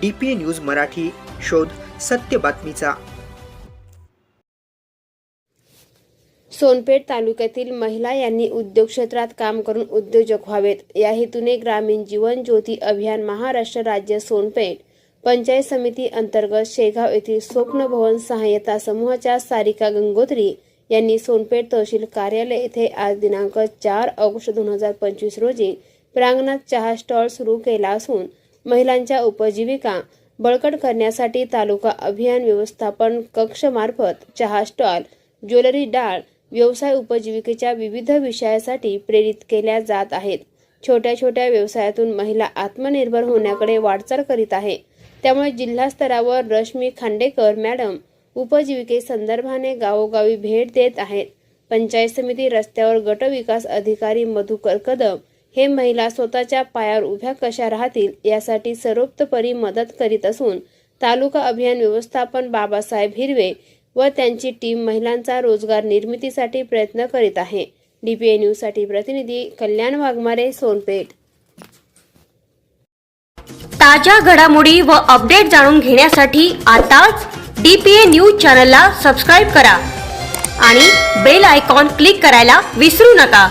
D P news Marathi शोध सत्य बातमीचा. सोनपेठ तालुक्यातील महिला यांनी उद्योग क्षेत्रात काम करून उद्योजक व्हावेत. या हेतूने ग्रामीण जीवन ज्योती अभियान महाराष्ट्र राज्य सोनपेठ पंचायत समिती अंतर्गत शेगाव येथील स्वप्न भवन सहाय्यता समूहाच्या सारिका गंगोत्री यांनी सोनपेठ तहसील कार्यालय येथे आज दिनांक चार ऑगस्ट दोन हजार पंचवीस रोजी प्रांगणात चहा स्टॉल सुरू केला असून महिलांच्या उपजीविका बळकट करण्यासाठी तालुका अभियान व्यवस्थापन कक्षमार्फत चहा स्टॉल ज्वेलरी डाळ व्यवसाय उपजीविकेच्या विविध विषयासाठी प्रेरित केल्या जात आहेत. छोट्या छोट्या व्यवसायातून महिला आत्मनिर्भर होण्याकडे वाटचाल करीत आहे. त्यामुळे जिल्हा स्तरावर रश्मी खांडेकर मॅडम उपजीविके संदर्भाने गावोगावी भेट देत आहेत. पंचायत समिती रस्त्यावर गटविकास अधिकारी मधुकर कदम हे महिला स्वतःच्या पायावर उभ्या कशा राहतील यासाठी सर्वोत्तपरी मदत करीत असून तालुका अभियान व्यवस्थापन बाबासाहेब हिरवे व त्यांची टीम महिलांचा रोजगार निर्मितीसाठी प्रयत्न करीत आहे. डीपीए न्यूजसाठी प्रतिनिधी कल्याण वाघमारे सोनपेठ. ताज्या घडामोडी व अपडेट जाणून घेण्यासाठी आताच डीपीए न्यूज चॅनलला सबस्क्राईब करा आणि बेल आयकॉन क्लिक करायला विसरू नका.